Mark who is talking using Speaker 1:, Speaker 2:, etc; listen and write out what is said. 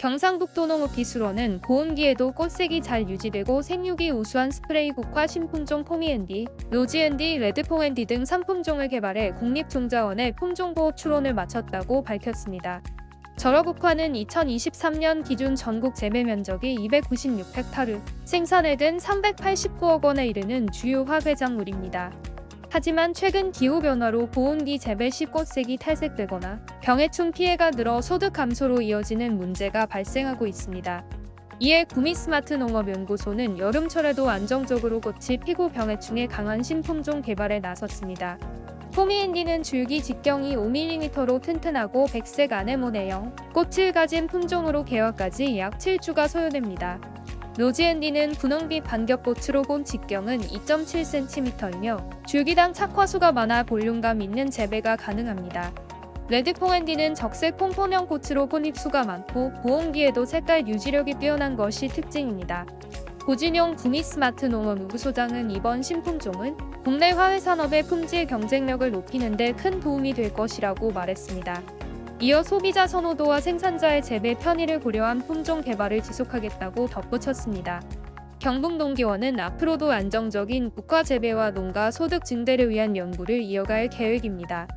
Speaker 1: 경상북도 농업 기술원은 고온기에도 꽃색이 잘 유지되고 생육이 우수한 스프레이 국화 신품종 포미앤디, 로지앤디, 레드퐁앤디 등 3품종을 개발해 국립종자원에 품종보호 추론을 마쳤다고 밝혔습니다. 절어국화는 2023년 기준 전국 재배 면적이 296헥타르, 생산액은 389억 원에 이르는 주요 화훼작물입니다. 하지만 최근 기후변화로 고온기 재배 시 꽃색이 탈색되거나 병해충 피해가 늘어 소득 감소로 이어지는 문제가 발생하고 있습니다. 이에 구미스마트 농업연구소는 여름철에도 안정적으로 꽃이 피고 병해충에 강한 신품종 개발에 나섰습니다. 포미앤디는 줄기 직경이 5mm로 튼튼하고 백색 아네모네형, 꽃을 가진 품종으로 개화까지 약 7주가 소요됩니다. 로지앤디는 분홍빛 반겹꽃으로 본 직경은 2.7cm이며 줄기당 착화수가 많아 볼륨감 있는 재배가 가능합니다. 레드퐁앤디는 적색 퐁퐁형 꽃으로 본 잎수가 많고 보온기에도 색깔 유지력이 뛰어난 것이 특징입니다. 고진용 구미스마트 농업연구소장은 이번 신품종은 국내 화훼 산업의 품질 경쟁력을 높이는 데 큰 도움이 될 것이라고 말했습니다. 이어 소비자 선호도와 생산자의 재배 편의를 고려한 품종 개발을 지속하겠다고 덧붙였습니다. 경북농기원은 앞으로도 안정적인 국가 재배와 농가 소득 증대를 위한 연구를 이어갈 계획입니다.